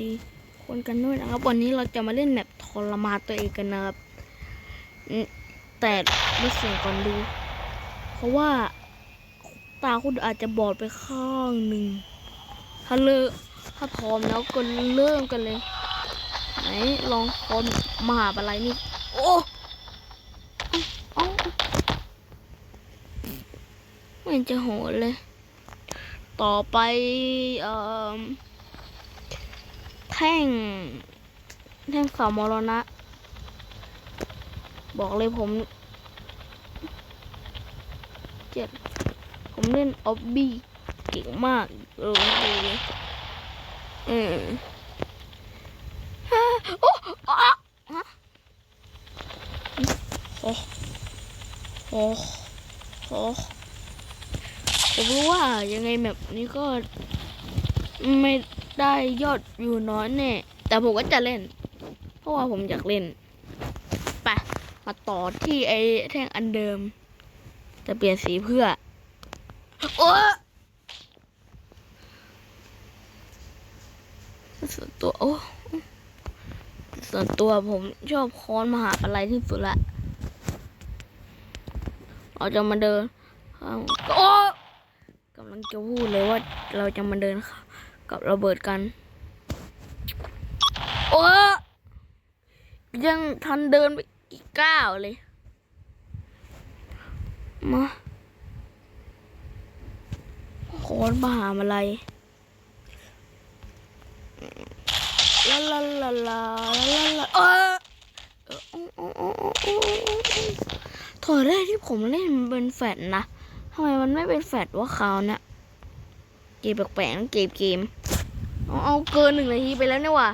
ดีคนกันด้วยนะครับ วันนี้เราจะมาเล่นแมปทรมานตัวเองกันนะครับอืมแต่ดูเสียงก่อนดู เพราะว่าตาคุณอาจจะบอดไปข้างหนึ่งถ้าเลิกถ้าพร้อมแล้วก็เริ่มกันเลย ไหนลองคนมหาอะไรนี่ โอ้ไม่เห็นจะโหดเลย ต่อไปเอ่อ ท่ง แท่งสาวมรณะ บอกเลยผมเจ็ดผมเล่นออบบี้เก่งมากเออดูเลยเออฮะโอ้อะฮะโอ้โอ้โอ้ผมรู้ว่ายังไงแบบนี้ก็ไม่ ได้ยอดวิวน้อยแน่แต่ผมก็จะเล่น เพราะว่าผมอยากเล่นไปมาต่อที่ไอ้แท่งอันเดิม จะเปลี่ยนสีเพื่อ โอ้ส่วนตัวโอ้ส่วนตัวผมชอบค้อนมหาอะไรที่สุดละเราจะมาเดินโอ้กำลังจะพูดเลยว่าเราจะมาเดินเข้า กับระเบิดกัน โอ้ยังทันเดินไปอีกก้าวเลย มาโคตรมหาอะไรลาลาลาลาลาลาเออถอยแรกที่ผมเล่นมันเป็นแฟดนะทำไมมันไม่เป็นแฟดว่าเขาเนี่ย เกมแปลกๆนะเกมเกมเอาเกินหนึ่งนาทีไปแล้วเนี่ยว่ะ